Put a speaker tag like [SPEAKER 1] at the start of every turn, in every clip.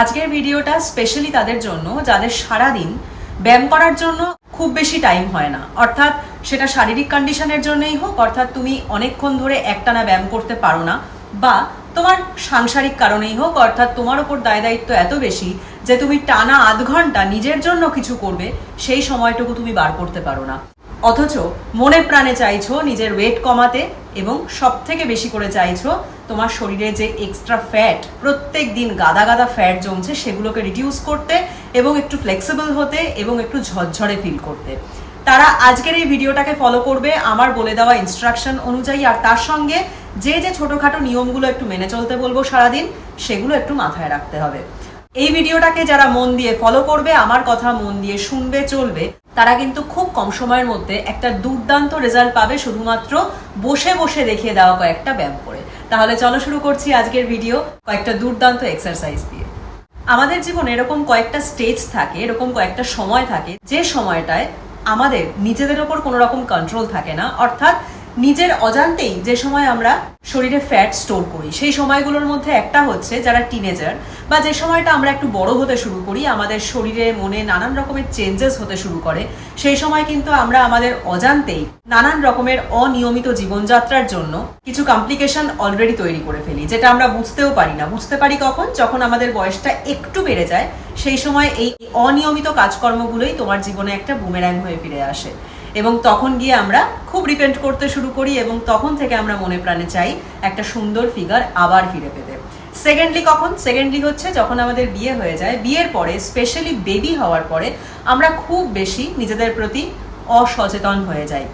[SPEAKER 1] আজকের ভিডিওটা স্পেশালি তাদের জন্য, যাদের সারাদিন ব্যায়াম করার জন্য খুব বেশি টাইম হয় না। অর্থাৎ সেটা শারীরিক কন্ডিশনের জন্যই হোক, অর্থাৎ তুমি অনেকক্ষণ ধরে একটানা ব্যায়াম করতে পারো না, বা তোমার সাংসারিক কারণেই হোক, অর্থাৎ তোমার ওপর দায় দায়িত্ব এত বেশি যে তুমি টানা আধ ঘণ্টা নিজের জন্য কিছু করবে, সেই সময়টুকু তুমি বার করতে পারো না। অথচ মনে প্রাণে চাইছো নিজের ওয়েট কমাতে এবং সব থেকে বেশি করে চাইছো তোমার শরীরে যে এক্সট্রা ফ্যাট প্রত্যেক দিন গাদা গাদা ফ্যাট জমছে সেগুলোকে রিডিউস করতে এবং একটু ফ্লেক্সিবল হতে এবং একটু ঝরঝরে ফিল করতে। তারা আজকের এই ভিডিওটাকে ফলো করবে আমার বলে দেওয়া ইনস্ট্রাকশন অনুযায়ী আর তার সঙ্গে যে যে ছোটোখাটো নিয়মগুলো একটু মেনে চলতে বলব সারাদিন, সেগুলো একটু মাথায় রাখতে হবে। এই ভিডিওটাকে যারা মন দিয়ে ফলো করবে, আমার কথা মন দিয়ে শুনবে, চলবে তারা কিন্তু খুব কম সময়ের মধ্যে একটা দুর্দান্ত রেজাল্ট পাবে শুধুমাত্র বসে বসে দেখিয়ে দেওয়া কয়েকটা ব্যায়াম করে। তাহলে চলো শুরু করছি আজকের ভিডিও কয়েকটা দুর্দান্ত এক্সারসাইজ দিয়ে। আমাদের জীবনে এরকম কয়েকটা স্টেজ থাকে, এরকম কয়েকটা সময় থাকে, যে সময়টায় আমাদের নিজেদের ওপর কোনো রকম কন্ট্রোল থাকে না। অর্থাৎ নিজের অজান্তেই যে সময় আমরা শরীরে ফ্যাট স্টোর করি, সেই সময়গুলোর মধ্যে একটা হচ্ছে যারা টিনেজার বা যে সময়টা আমরা একটু বড় হতে শুরু করি, আমাদের শরীরে, মনে নানান রকমের চেঞ্জেস হতে শুরু করে, সেই সময় কিন্তু আমরা আমাদের অজান্তেই নানান রকমের অনিয়মিত জীবনযাত্রার জন্য কিছু কমপ্লিকেশন অলরেডি তৈরি করে ফেলি, যেটা আমরা বুঝতেও পারি না। বুঝতে পারি কখন? যখন আমাদের বয়সটা একটু বেড়ে যায়, সেই সময় এই অনিয়মিত কাজকর্মগুলোই তোমার জীবনে একটা বুমেরাং হয়ে ফিরে আসে। এবং তখন গিয়ে আমরা খুব রিপেন্ট করতে শুরু করি এবং তখন থেকে আমরা মনে প্রাণে চাই একটা সুন্দর ফিগার আবার ফিরে পেতে। সেকেন্ডলি কখন? সেকেন্ডলি হচ্ছে যখন আমাদের বিয়ে হয়ে যায়, বিয়ের পরে স্পেশালি বেবি হওয়ার পরে, আমরা খুব বেশি নিজেদের প্রতি অসচেতন হয়ে যাই।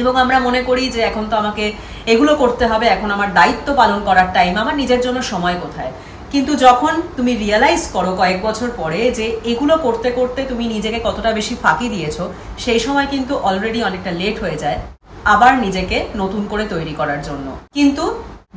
[SPEAKER 1] এবং আমরা মনে করি যে এখন তো আমাকে এগুলো করতে হবে, এখন আমার দায়িত্ব পালন করার টাইম আমার নিজের জন্য সময় কোথায়? কিন্তু যখন তুমি রিয়েলাইজ করো কয়েক বছর পরে যে এগুলো করতে করতে তুমি নিজেকে কতটা বেশি ফাঁকি দিয়েছ, সেই সময় কিন্তু অলরেডি অনেকটা লেট হয়ে যায় আবার নিজেকে নতুন করে তৈরি করার জন্য। কিন্তু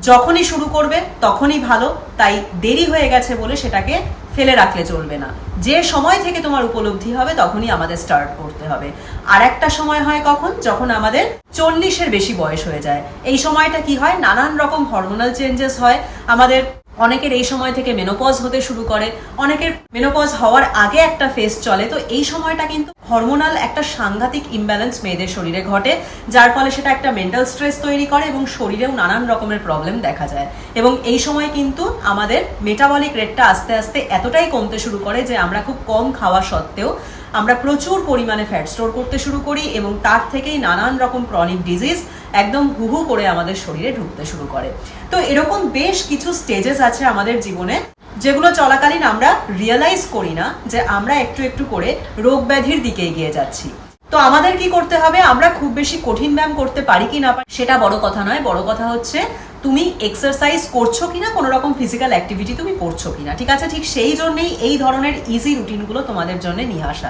[SPEAKER 1] যখনই শুরু করবে তখনই ভালো, তাই দেরি হয়ে গেছে বলে সেটাকে ফেলে রাখলে চলবে না। যে সময় থেকে তোমার উপলব্ধি হবে তখনই আমাদের স্টার্ট করতে হবে। আর একটা সময় হয় কখন? যখন আমাদের চল্লিশের বেশি বয়স হয়ে যায়। এই সময়টা কি হয়? নানান রকম হরমোনাল চেঞ্জেস হয়। আমাদের অনেকের এই সময় থেকে মেনোপজ হতে শুরু করে, অনেকের মেনোপজ হওয়ার আগে একটা ফেস চলে। তো এই সময়টা কিন্তু হরমোনাল একটা সাংঘাতিক ইমব্যালেন্স মেয়েদের শরীরে ঘটে, যার ফলে সেটা একটা মেন্টাল স্ট্রেস তৈরি করে এবং শরীরেও নানান রকমের প্রবলেম দেখা যায়। এবং এই সময় কিন্তু আমাদের মেটাবলিক রেটটা আস্তে আস্তে এতটাই কমতে শুরু করে যে আমরা খুব কম খাওয়া সত্ত্বেও আমরা প্রচুর পরিমাণে ফ্যাট স্টোর করতে শুরু করি এবং তার থেকেই নানান রকম ক্রনিক ডিজিজ একদম হুহু করে আমাদের শরীরে ঢুকতে শুরু করে। তো এরকম বেশ কিছু স্টেজেস আছে আমাদের জীবনে, যেগুলো চলাকালীন আমরা রিয়েলাইজ করি না যে আমরা একটু একটু করে রোগ ব্যাধির দিকে এগিয়ে যাচ্ছি। তো আমাদের কি করতে হবে? আমরা খুব বেশি কঠিন ব্যায়াম করতে পারি কি না সেটা বড় কথা নয়, বড় কথা হচ্ছে তুমি এক্সারসাইজ করছ কিনা কোনো রকম ফিজিক্যাল অ্যাক্টিভিটি তুমি করছ কিনা, ঠিক আছে? ঠিক সেই জন্যই এই ধরনের ইজি রুটিনগুলো তোমাদের জন্য নিয়ে আসা।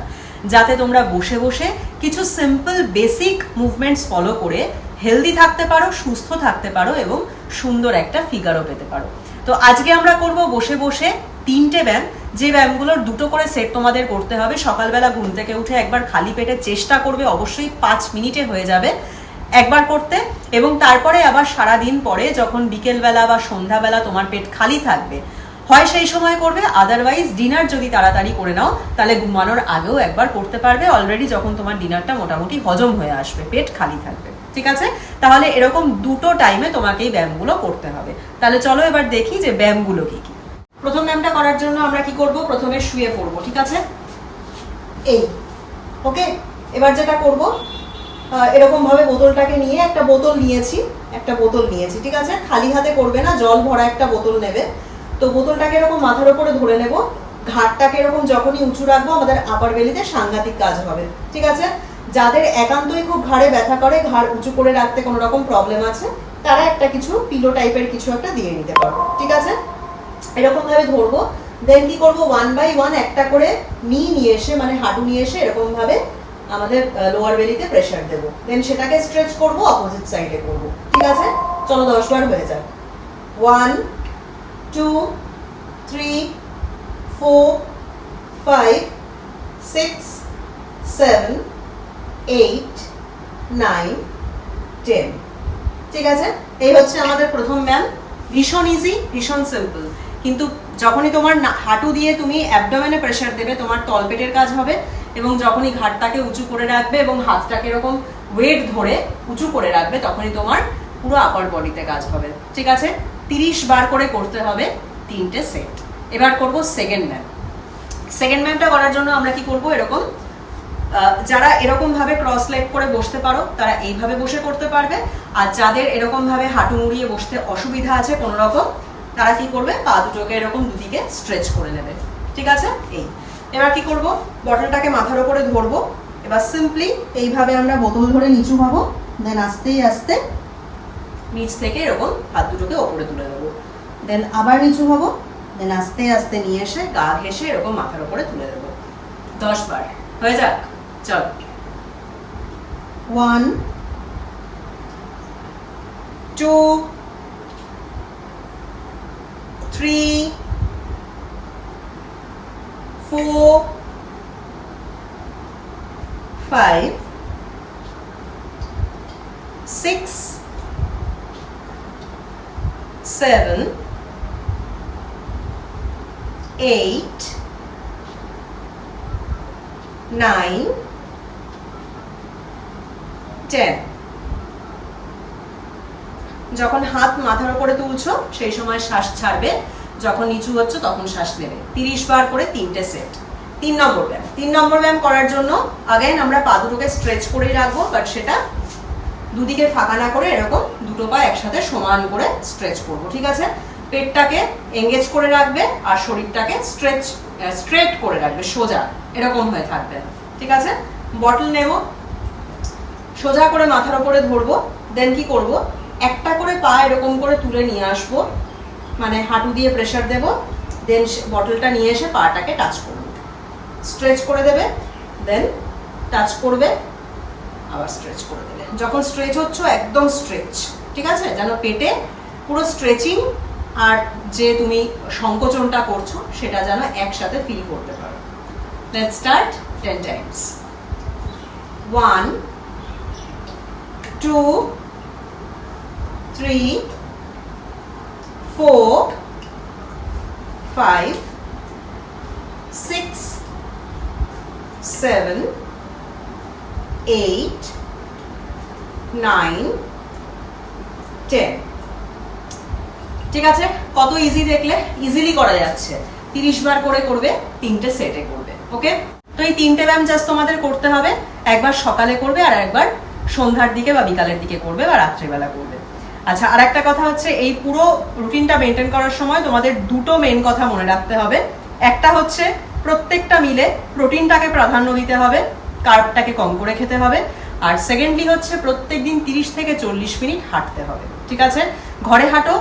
[SPEAKER 1] যাতে তোমরা বসে বসে কিছু সিম্পল বেসিক মুভমেন্টস ফলো করে হেলদি থাকতে পারো, সুস্থ থাকতে পারো এবং সুন্দর একটা ফিগারও পেতে পারো। তো আজকে আমরা করব বসে বসে তিনটে ব্যায়াম। যে ব্যায়ামগুলোর দুটো করে সেট তোমাদের করতে হবে। সকালবেলা ঘুম থেকে উঠে একবার খালি পেটে চেষ্টা করবে, অবশ্যই পাঁচ মিনিটে হয়ে যাবে। একবার করতে এবং তারপরে আবার সারা দিন পরে যখন বিকেলবেলা বা সন্ধ্যাবেলা তোমার পেট খালি থাকবে, হয় সেই সময় করবে আদারওয়াইজ ডিনার যদি তাড়াতাড়ি করে নাও, তাহলে ঘুমানোর আগেও একবার করতে পারবে অলরেডি যখন তোমার ডিনারটা মোটামুটি হজম হয়ে আসবে, পেট খালি থাকবে, ঠিক আছে? তাহলে এরকম দুটো টাইমে তোমাকে এই ব্যায়ামগুলো করতে হবে। তাহলে চলো এবার দেখি যে ব্যায়ামগুলো কি কি। প্রথম ব্যায়ামটা করার জন্য আমরা কি করব? প্রথমে শুয়ে পড়ব, ঠিক আছে? এই ওকে এবার যেটা করব এরকম ভাবে বোতলটাকে নিয়ে একটা বোতল নিয়েছি, একটা বোতল নিয়েছি, ঠিক আছে? খালি হাতে করবে না, জল ভরা একটা বোতল নেবে। তো বোতলটাকে এরকম মাথার উপরে ধরে নেব। ঘাটটাকে এরকম যখনই উঁচু রাখব, আমাদের আপার বেলিতে সাংঘাতিক কাজ হবে, ঠিক আছে? যাদের একান্তই খুব ঘাড়ে ব্যথা করে, ঘাড় উঁচু করে রাখতে কোনো রকম প্রবলেম আছে, তারা একটা কিছু পিলো টাইপের কিছু একটা দিয়ে নিতে পারব, ঠিক আছে? এরকম ভাবে ধরবো। দেন কি করব? ওয়ান বাই ওয়ান একটা করে নি নিয়ে এসে মানে হাঁটু নিয়ে এসে এরকম ভাবে আমাদের লোয়ার বেলিতে প্রেশার দেবো। দেন সেটাকে স্ট্রেচ করব অপোজিট সাইডে করব। ঠিক আছে? চলো দশ বার হয়ে যাক। One two three four five six seven eight nine ten ঠিক আছে? এই হচ্ছে আমাদের প্রথম ব্যায়াম ভীষণ ইজি ভীষণ সিম্পল কিন্তু যখনই তোমার হাঁটু দিয়ে তুমি অ্যাবডোমেনে প্রেশার দেবে, তোমার তলপেটের কাজ হবে। এবং যখনই ঘাটটাকে উঁচু করে রাখবে এবং হাতটাকে এরকম ওয়েট ধরে উঁচু করে রাখবে, তখনই তোমার পুরো আপার বডিতে কাজ হবে। ঠিক আছে? তিরিশ বার করে করতে হবে তিনটে সেট এবার করব সেকেন্ড ম্যাম সেকেন্ড ম্যামটা করার জন্য আমরা কি করব? এরকম যারা এরকম ভাবে ক্রস লেগ করে বসতে পারো, তারা এইভাবে বসে করতে পারবে। আর যাদের এরকম ভাবে হাঁটু মুড়িয়ে বসতে অসুবিধা আছে কোনো রকম তারা কি করবে? পা দুটোকে এরকম দুদিকে স্ট্রেচ করে নেবে। ঠিক আছে? এই। এবার কি করব? বটলটাকে মাথার উপরে ধরবো। এবার সিম্পলি এইভাবে আমরা বোতল ধরে নিচু হব। দেন আস্তে আস্তে নিচ থেকে এরকম হাত দুটোকে ওপরে তুলে দেবো। দেন আবার নিচু হব। দেন আস্তে আস্তে নিয়ে এসে গা ঘেসে এরকম মাথার উপরে তুলে দেবো। দশ বার। হয়ে যাক। চল। One two three four five six seven, eight, nine, ten. যখন হাত মাথার উপরে তুলছো সেই সময় শ্বাস ছাড়বে যখন নিচু হচ্ছে তখন শ্বাস নেবে। তিরিশ বার করে তিনটে সেট তিন নম্বর ব্যায়াম। তিন নম্বর ব্যায়াম করার জন্য আগেন আমরা পা দুটোকে স্ট্রেচ করেই রাখব বাট সেটা দুদিকে ফাঁকা না করে এরকম দুটো পা একসাথে সমান করে স্ট্রেচ করব, ঠিক আছে? পেটটাকে এঙ্গেজ করে রাখবে আর শরীরটাকে স্ট্রেচ স্ট্রেট করে রাখবে, সোজা। এরকম হয়ে থাকবে। ঠিক আছে? বটল নেব। সোজা করে মাথার উপরে ধরবো দেন কি করব? একটা করে পা এরকম করে তুলে নিয়ে আসব মানে হাঁটু দিয়ে প্রেশার দেব দেন বটলটা নিয়ে এসে পাটাকে টাচ করবে। স্ট্রেচ করে দেবে দেন টাচ করবে, আবার স্ট্রেচ করে দেবে। যখন স্ট্রেচ হচ্ছে, একদম স্ট্রেচ ঠিক আছে? যেন পেটে পুরো স্ট্রেচিং আর যে তুমি সংকোচনটা করছ, সেটা যেন একসাথে ফিল করতে পারো। Let's start ten times one two three four five six seven eight, nine, ten. ঠিক আছে? কত ইজি দেখলে? ইজিলি করা যাচ্ছে। তিরিশ বার করে করবে তিনটে সেটে করবে। ওকে তো এই তিনটে ব্যায়াম জাস্ট তোমাদের করতে হবে। একবার সকালে করবে আর একবার সন্ধ্যার দিকে বা বিকালের দিকে করবে বা রাত্রিবেলা করবে। আচ্ছা আর একটা কথা হচ্ছে, এই পুরো রুটিনটা মেনটেন করার সময় তোমাদের দুটো মেন কথা মনে রাখতে হবে। একটা হচ্ছে, প্রত্যেকটা মিলে প্রোটিনটাকে প্রাধান্য দিতে হবে, কার্বটাকে কম করে খেতে হবে। আর সেকেন্ডলি হচ্ছে প্রত্যেক দিন তিরিশ থেকে চল্লিশ মিনিট হাঁটতে হবে, ঠিক আছে? ঘরে হাঁটো,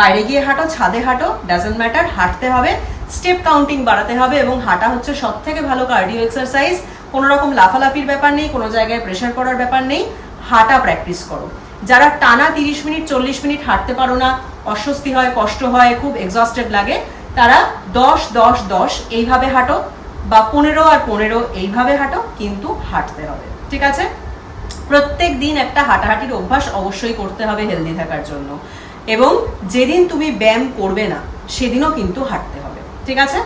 [SPEAKER 1] বাইরে গিয়ে হাঁটো, ছাদে হাঁটো ডাজেন্ট ম্যাটার হাঁটতে হবে। স্টেপ কাউন্টিং বাড়াতে হবে এবং হাঁটা হচ্ছে সব থেকে ভালো কার্ডিও এক্সারসাইজ কোনো রকম লাফালাফির ব্যাপার নেই, কোনো জায়গায় প্রেশার করার ব্যাপার নেই। হাঁটা প্র্যাকটিস করো। যারা টানা তিরিশ মিনিট, চল্লিশ মিনিট হাঁটতে পারো না, অস্বস্তি হয়, কষ্ট হয়, খুব এক্সস্টেড লাগে, তারা দশ দশ দশ এইভাবে হাঁটো বা পনেরো আর পনেরো এইভাবে হাঁটো, কিন্তু হাঁটতে হবে, ঠিক আছে? প্রত্যেক দিন একটা হাঁটাহাঁটির অভ্যাস অবশ্যই করতে হবে হেলদি থাকার জন্য। এবং যেদিন তুমি ব্যায়াম করবে না, সেদিনও কিন্তু হাঁটতে হবে, ঠিক আছে?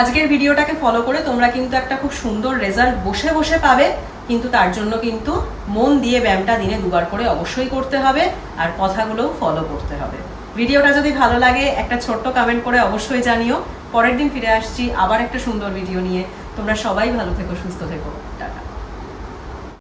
[SPEAKER 1] আজকের ভিডিওটাকে ফলো করে তোমরা কিন্তু একটা খুব সুন্দর রেজাল্ট বসে বসে পাবে। কিন্তু তার জন্য কিন্তু মন দিয়ে ব্যায়ামটা দিনে দুবার করে অবশ্যই করতে হবে আর কথাগুলোও ফলো করতে হবে। ভিডিওটা যদি ভালো লাগে, একটা ছোট্ট কমেন্ট করে অবশ্যই জানিও। পরের দিন ফিরে আসছি আবার একটা সুন্দর ভিডিও নিয়ে। তোমরা সবাই ভালো থেকো, সুস্থ থেকো।